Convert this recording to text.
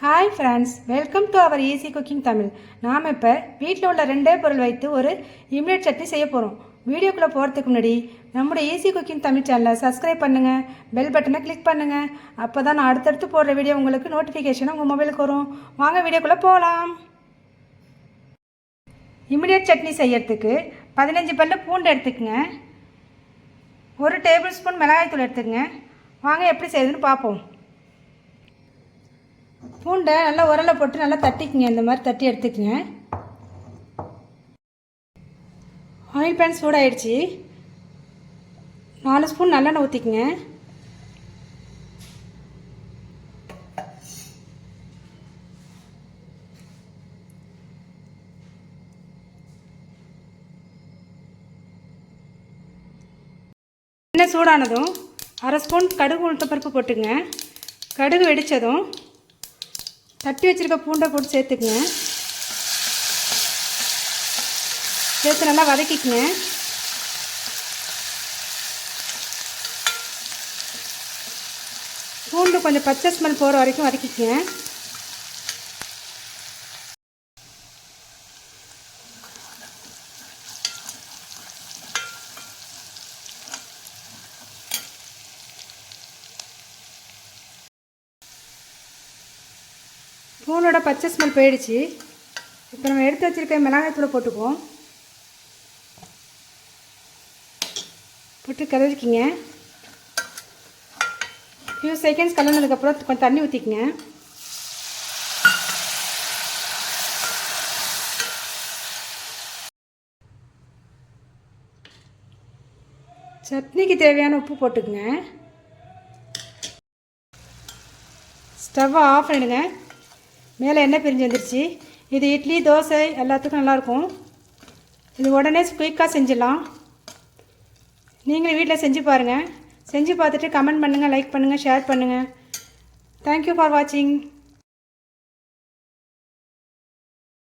Hi friends welcome to our easy cooking Tamil நாம் இப்போ வீட்டில் உள்ள ரெண்டே பொருள் வைத்து ஒரு இம்லெட் சட்னி செய்ய போகிறோம் வீடியோக்குள்ளே போகிறதுக்கு முன்னாடி நம்முடைய ஈஸி குக்கிங் தமிழ் சேனலை சப்ஸ்கிரைப் பண்ணுங்கள் பெல் பட்டனை கிளிக் பண்ணுங்கள் அப்போ தான் நான் அடுத்தடுத்து போடுற வீடியோ உங்களுக்கு நோட்டிஃபிகேஷன் உங்கள் மொபைலுக்கு வரும். வாங்க வீடியோக்குள்ளே போகலாம் இமிடியட் சட்னி செய்யறதுக்கு பதினஞ்சு பல்லு பூண்டு எடுத்துக்கங்க. ஒரு டேபிள் ஸ்பூன் மிளகாய்த்தூள் எடுத்துக்கங்க. வாங்க எப்படி செய்யுதுன்னு பார்ப்போம். பூண்டை நல்லா உரலை போட்டு நல்லா தட்டிக்குங்க இந்த மாதிரி தட்டி எடுத்துக்கங்க. ஆயில் பேன் சூடாயிடுச்சு. நாலு ஸ்பூன் நல்லெண்ணெய் ஊற்றிக்குங்க எண்ணெய் சூடானதும் அரை ஸ்பூன் கடுகு உளுத்தப்பருப்பு போட்டுங்க. கடுகு வெடித்ததும் தட்டி வச்சுருக்க பூண்டை போட்டு சேர்த்துக்குங்க. சேர்த்து நல்லா வதக்கிக்குங்க. பூண்டு கொஞ்சம் பச்சை ஸ்மெல் போகிற வரைக்கும் வதக்கிக்குங்க. பூனோட பச்சை ஸ்மெல் போயிடுச்சு. இப்போ நம்ம எடுத்து வச்சுருக்க மிளகாய்த்தூளை போட்டுக்குவோம். போட்டு கிளறிக்கிங்க ஃபியூ செகண்ட்ஸ் கலந்ததுக்கப்புறம் கொஞ்சம் தண்ணி ஊற்றிக்கங்க சட்னிக்கு தேவையான உப்பு போட்டுக்குங்க. ஸ்டவ்வை ஆஃப் பண்ணிடுங்க. மேலே எண்ணெய் பிரிஞ்சு வந்துருச்சு. இது இட்லி தோசை எல்லாத்துக்கும் நல்லாயிருக்கும். இது உடனே குயிக்காக செஞ்சிடலாம். நீங்களும் வீட்டில் செஞ்சு பாருங்கள் செஞ்சு பார்த்துட்டு கமெண்ட் பண்ணுங்கள் லைக் பண்ணுங்கள் ஷேர் பண்ணுங்கள் தேங்க்யூ ஃபார் வாட்சிங்